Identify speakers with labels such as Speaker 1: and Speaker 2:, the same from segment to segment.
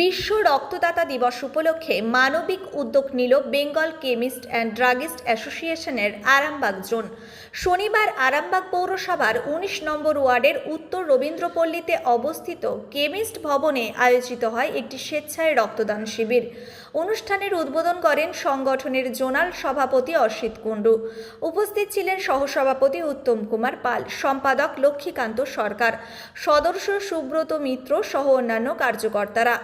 Speaker 1: বিশ্ব রক্তদাতা দিবস উপলক্ষে মানবিক উদ্যোগ নিল বেঙ্গল কেমিস্ট অ্যান্ড ড্রাগিস্ট অ্যাসোসিয়েশনের আরামবাগ জোন। শনিবার আরামবাগ পৌরসভার উনিশ নম্বর ওয়ার্ডের উত্তর রবীন্দ্রপল্লীতে অবস্থিত কেমিস্ট ভবনে আয়োজিত হয় একটি স্বেচ্ছায় রক্তদান শিবির। অনুষ্ঠানের উদ্বোধন করেন সংগঠনের জোনাল সভাপতি অসিত কুণ্ডু। উপস্থিত ছিলেন সহসভাপতি উত্তম কুমার পাল, সম্পাদক লক্ষ্মীকান্ত সরকার, সদস্য সুব্রত মিত্র সহ অন্যান্য কার্যকর্তারা।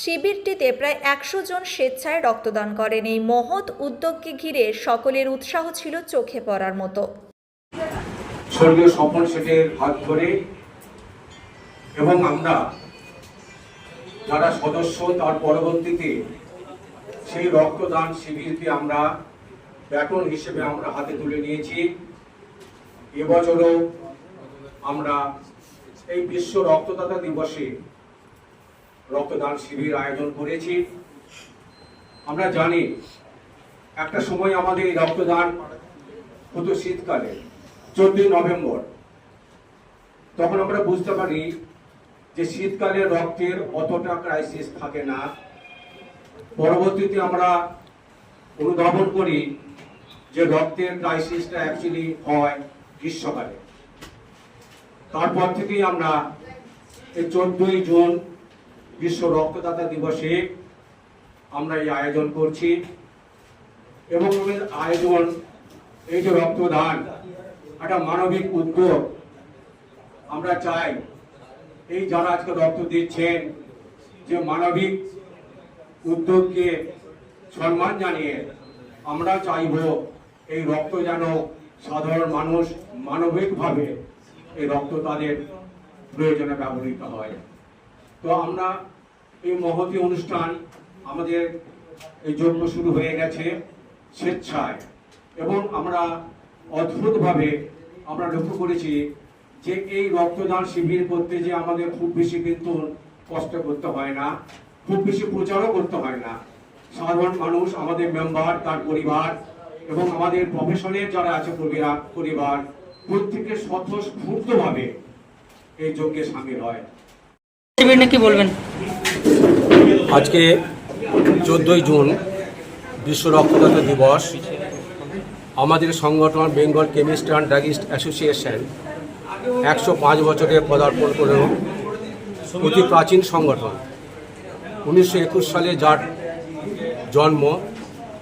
Speaker 1: শিবিরটিতে প্রায় একশো জন স্বেচ্ছায় রক্তদান করেন। এই মহৎ উদ্যোগকে ঘিরে সকলের উৎসাহ ছিল চোখে পড়ার মতো।
Speaker 2: স্বর্গীয় স্বপন শেঠের হাত ধরে এবং আমরা যারা সদস্য, তার পরবর্তীতে সেই রক্তদান শিবিরকে আমরা ব্যাটন হিসেবে আমরা হাতে তুলে নিয়েছি। এবছরও আমরা এই বিশ্ব রক্তদাতা দিবসে রক্তদান শিবির আয়োজন করেছি। আমরা জানি, একটা সময় আমাদের এই রক্তদান হতো শীতকালে, চোদ্দই নভেম্বর। তখন আমরা বুঝতে পারি যে শীতকালে রক্তের অতটা ক্রাইসিস থাকে না। পরবর্তীতে আমরা অনুধাবন করি যে রক্তের ক্রাইসিসটা অ্যাকচুয়ালি হয় গ্রীষ্মকালে। তারপর থেকেই আমরা এই চোদ্দই জুন বিশ্ব রক্তদাতা দিবসে আমরা এই আয়োজন করছি। এবং আমাদের আয়োজন, এই যে রক্তদান, একটা মানবিক উদ্যোগ আমরা চাই। এই যারা আজকে রক্ত দিচ্ছেন, যে মানবিক উদ্যোগকে সম্মান জানিয়ে আমরা চাইব এই রক্ত যেন সাধারণ মানুষ মানবিকভাবে এই রক্ত তাদের প্রয়োজনে ব্যবহৃত হয়। তো আমরা এই মহতি অনুষ্ঠান আমাদের এই যজ্ঞ শুরু হয়ে গেছে স্বেচ্ছায়। এবং আমরা অদ্ভুতভাবে আমরা লক্ষ্য করেছি যে এই রক্তদান শিবির করতে যে আমাদের খুব বেশি কিন্তু কষ্ট করতে হয় না, খুব বেশি প্রচারও করতে হয় না। সাধারণ মানুষ, আমাদের মেম্বার তার পরিবার এবং আমাদের প্রফেশনের যারা আছে পরিবার, প্রত্যেকে স্বতঃস্ফূর্তভাবে এই যজ্ঞে সামিল হয়।
Speaker 3: আজকে চোদ্দোই জুন বিশ্ব রক্তদাতা দিবস। আমাদের সংগঠন Bengal chemist and druggist association একশো পাঁচ বছরে পদার্পণ করল অতি প্রাচীন সংগঠন। উনিশশো একুশ সালে যার জন্ম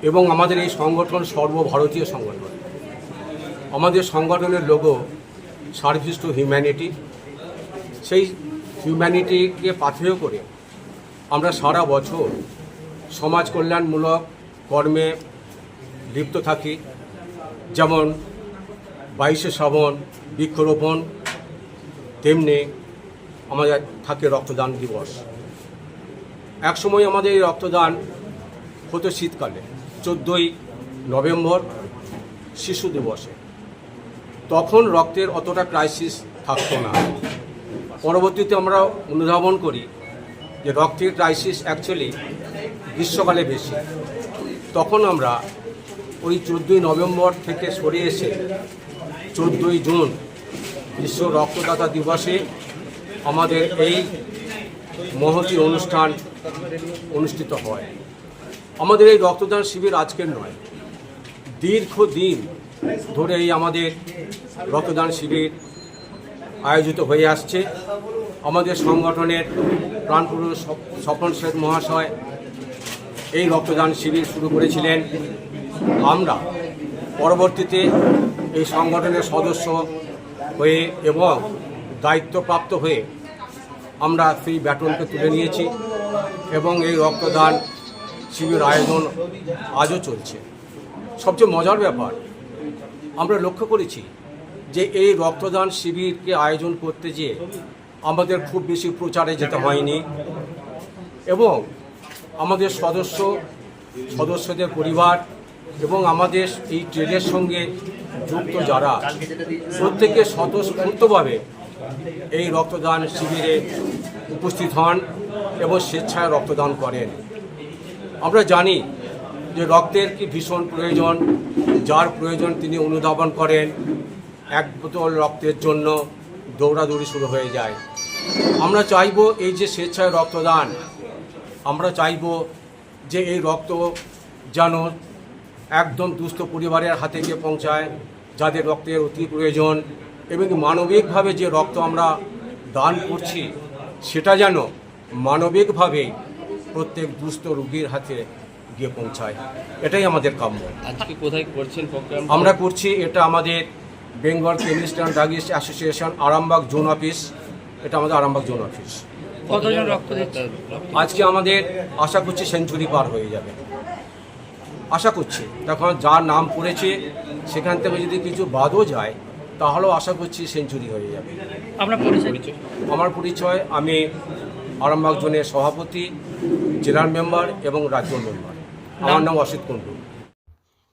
Speaker 3: এবং আমাদের এই সংগঠন সর্বভারতীয় সংগঠন। আমাদের সংগঠনের লোগো সার্ভিস টু হিউম্যানিটি। সেই হিউম্যানিটিকে পাথেয় করে আমরা সারা বছর সমাজ কল্যাণমূলক কর্মে লিপ্ত থাকি। যেমন বাইশে শ্রাবণ বৃক্ষরোপণ, তেমনি আমাদের থাকে রক্তদান দিবস। একসময় আমাদের এই রক্তদান হতো শীতকালে, চোদ্দোই নভেম্বর শিশু দিবসে। তখন রক্তের অতটা ক্রাইসিস থাকতো না। পরবর্তীতে আমরা অনুধাবন করি যে রক্তের ক্রাইসিস অ্যাকচুয়ালি গ্রীষ্মকালে বেশি। তখন আমরা ওই চোদ্দোই নভেম্বর থেকে সরে এসে চোদ্দোই জুন বিশ্ব রক্তদাতা দিবসে আমাদের এই মহতি অনুষ্ঠান অনুষ্ঠিত হয়। আমাদের এই রক্তদান শিবির আজকের নয়, দীর্ঘদিন ধরে এই আমাদের রক্তদান শিবির আয়োজিত হয়ে আসছে। আমাদের সংগঠনের প্রাণপুরুষ স্বপন শেখ মহাশয় এই রক্তদান শিবির শুরু করেছিলেন। আমরা পরবর্তীতে এই সংগঠনের সদস্য হয়ে এবং দায়িত্বপ্রাপ্ত হয়ে আমরা সেই ব্যাটনকে তুলে নিয়েছি এবং এই রক্তদান শিবির আয়োজন আজও চলছে। সবচেয়ে মজার ব্যাপার, আমরা লক্ষ্য করেছি যে এই রক্তদান শিবিরকে আয়োজন করতে যেয়ে আমাদের খুব বেশি প্রচারে যেতে হয়নি এবং আমাদের সদস্য, সদস্যদের পরিবার এবং আমাদের এই ট্রেডের সঙ্গে যুক্ত যারা, প্রত্যেকে স্বতঃস্ফূর্তভাবে এই রক্তদান শিবিরে উপস্থিত হন এবং স্বেচ্ছায় রক্তদান করেন। আমরা জানি যে রক্তের কি ভীষণ প্রয়োজন, যার প্রয়োজন তিনি অনুধাবন করেন। এক বোতল রক্তের জন্য দৌড়াদৌড়ি শুরু হয়ে যায়। আমরা চাইব এই যে স্বেচ্ছায় রক্তদান আমরা চাইব যে এই রক্ত যেন একদম দুস্থ পরিবারের হাতে গিয়ে পৌঁছায় যাদের রক্তের অতি প্রয়োজন এবং মানবিকভাবে যে রক্ত আমরা দান করছি সেটা যেন মানবিকভাবে প্রত্যেক দুস্থ রোগীর হাতে গিয়ে পৌঁছায়। এটাই আমাদের কাম্য।
Speaker 4: আজকে কোথায় করছেন প্রোগ্রাম
Speaker 3: আমরা করছি এটা আমাদের Bengal chemist and druggist association Arambagh zone office এটা আমাদের আরামবাগ জোন অফিস
Speaker 5: কতজন রক্ত
Speaker 3: আজকে আমাদের আশা করছি সেঞ্চুরি পার হয়ে যাবে। আশা করছি। তখন যার নাম পড়েছে সেখান থেকে যদি কিছু বাদও যায় তাহলেও আশা করছি সেঞ্চুরি হয়ে যাবে।
Speaker 5: আপনার পরিচয়?
Speaker 3: আমার পরিচয় আমি আরামবাগ জোনের সভাপতি জেলার মেম্বার এবং রাজ্য মেম্বার। আমার নাম অসিত কুণ্ডু।